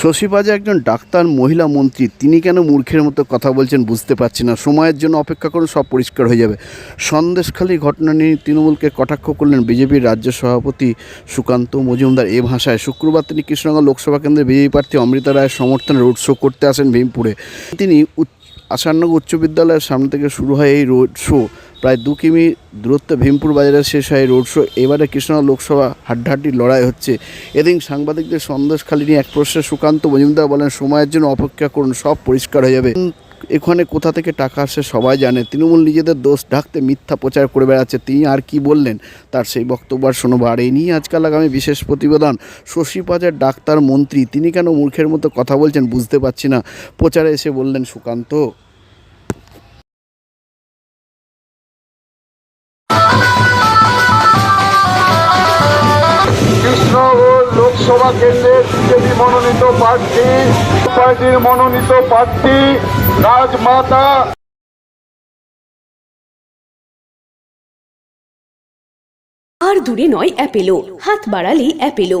শশী পাজা একজন ডাক্তার, মহিলা মন্ত্রী, তিনি কেন মূর্খের মতো কথা বলছেন বুঝতে পারছি না। সময়ের জন্য অপেক্ষা করুন, সব পরিষ্কার হয়ে যাবে। সন্দেশখালী ঘটনা নিয়ে তৃণমূলকে কটাক্ষ করলেন বিজেপির রাজ্য সভাপতি সুকান্ত মজুমদার। এ ভাষায় শুক্রবার তিনি কৃষ্ণনগর লোকসভা কেন্দ্রে বিজেপি প্রার্থী অমৃতা রায়ের সমর্থনে রোড শো করতে আসেন ভীমপুরে। তিনি আসাননগর উচ্চ বিদ্যালয়ের সামনে থেকে শুরু হয় এই রোড শো। প্রায় দু কিমি দূরত্ব ভীমপুর বাজারে শেষ হয় রোড শো। এবারে কৃষ্ণনগর লোকসভা হাড্ডাহাড্ডি লড়াই হচ্ছে। এদিন সাংবাদিকদের সন্দেশখালী নিয়ে এক প্রশ্নে সুকান্ত মজুমদার বলেন, সময়ের জন্য অপেক্ষা করুন, সব পরিষ্কার হয়ে যাবে। এখানে কোথা থেকে টাকা আসে সবাই জানে। তৃণমূল নিজেদের দোষ ঢাকতে মিথ্যা প্রচার করে বেড়াচ্ছে। তিনি আর কি বললেন? তার সেই বক্তব্য আর শোনবো। আর এই নিয়ে আজকাল আগামী বিশেষ প্রতিবেদন, শশী পাজার ডাক্তার মন্ত্রী, তিনি কেন মূর্খের মতো কথা বলছেন বুঝতে পারছি না। প্রচারে এসে বললেন সুকান্ত লোকসভা কেন্দ্রের বিজেপি মনোনীত প্রার্থী পার্টির মনোনীত প্রার্থী, রাজমাতা আর দূরে নয়, অ্যাপেলো। হাত বাড়ালেই Apollo.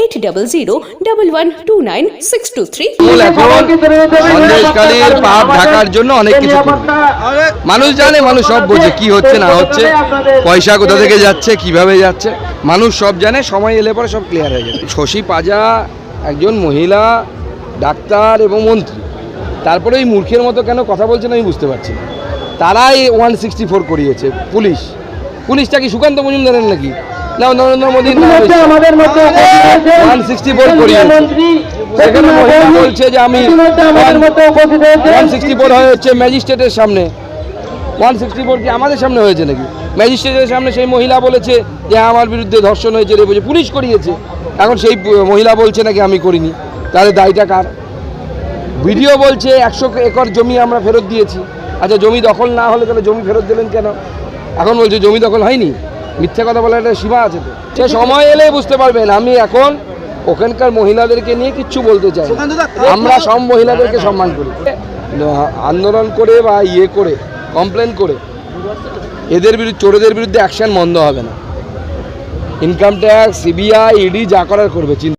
Eight double zero double one two nine six two three সন্দেশকালীর পাপ ঢাকার জন্য অনেক কিছু মানুষ জানে মানুষ সব বোঝে কি হচ্ছে না হচ্ছে। পয়সা কোথা থেকে যাচ্ছে কীভাবে যাচ্ছে। মানুষ সব জানে সময় এলে পরে সব ক্লিয়ার হয়ে যাবে। শশী পাজা একজন মহিলা ডাক্তার এবং মন্ত্রী। তারপরে এই মূর্খের মতো কেন কথা বলছেন আমি বুঝতে পারছি না। তারাই ওয়ান সিক্সটি ফোর করিয়েছে পুলিশ। পুলিশটা কি সুকান্ত মজুমদারের নাকি? না নরেন্দ্র মোদীর আমাদের মধ্যে ওয়ান সিক্সটি ফোর করিয়েছে। সেখানে মহিলা বলছে যে আমি ওয়ান সিক্সটি ফোর হচ্ছে ম্যাজিস্ট্রেটের সামনে। ওয়ান সিক্সটি ফোর কি আমাদের সামনে হয়েছে নাকি? ম্যাজিস্ট্রেটের সামনে সেই মহিলা বলেছে যে আমার বিরুদ্ধে ধর্ষণ হয়েছে রে বলছে পুলিশ করিয়েছে। এখন সেই মহিলা বলছে নাকি আমি করিনি। তাহলে দায়টা কার? ভিডিও বলছে একশো একর জমি আমরা ফেরত দিয়েছি। আচ্ছা জমি দখল না হলে তাহলে জমি ফেরত দিলেন কেন? এখন বলছে জমি দখল হয়নি? মিথ্যা কথা বলার একটা সীমা আছে তো। সে সময় এলে বুঝতে পারবেন আমি এখন ওখানকার মহিলাদেরকে নিয়ে কিচ্ছু বলতে চাই আমরা সব মহিলাদেরকে সম্মান করি। আন্দোলন করে বা ইয়ে করে কমপ্লেন করে এদের বিরুদ্ধে চোরেদের বিরুদ্ধে অ্যাকশন বন্ধ হবে না। ইনকাম ট্যাক্স সিবিআই ইডি যা করার করবে চিন্তা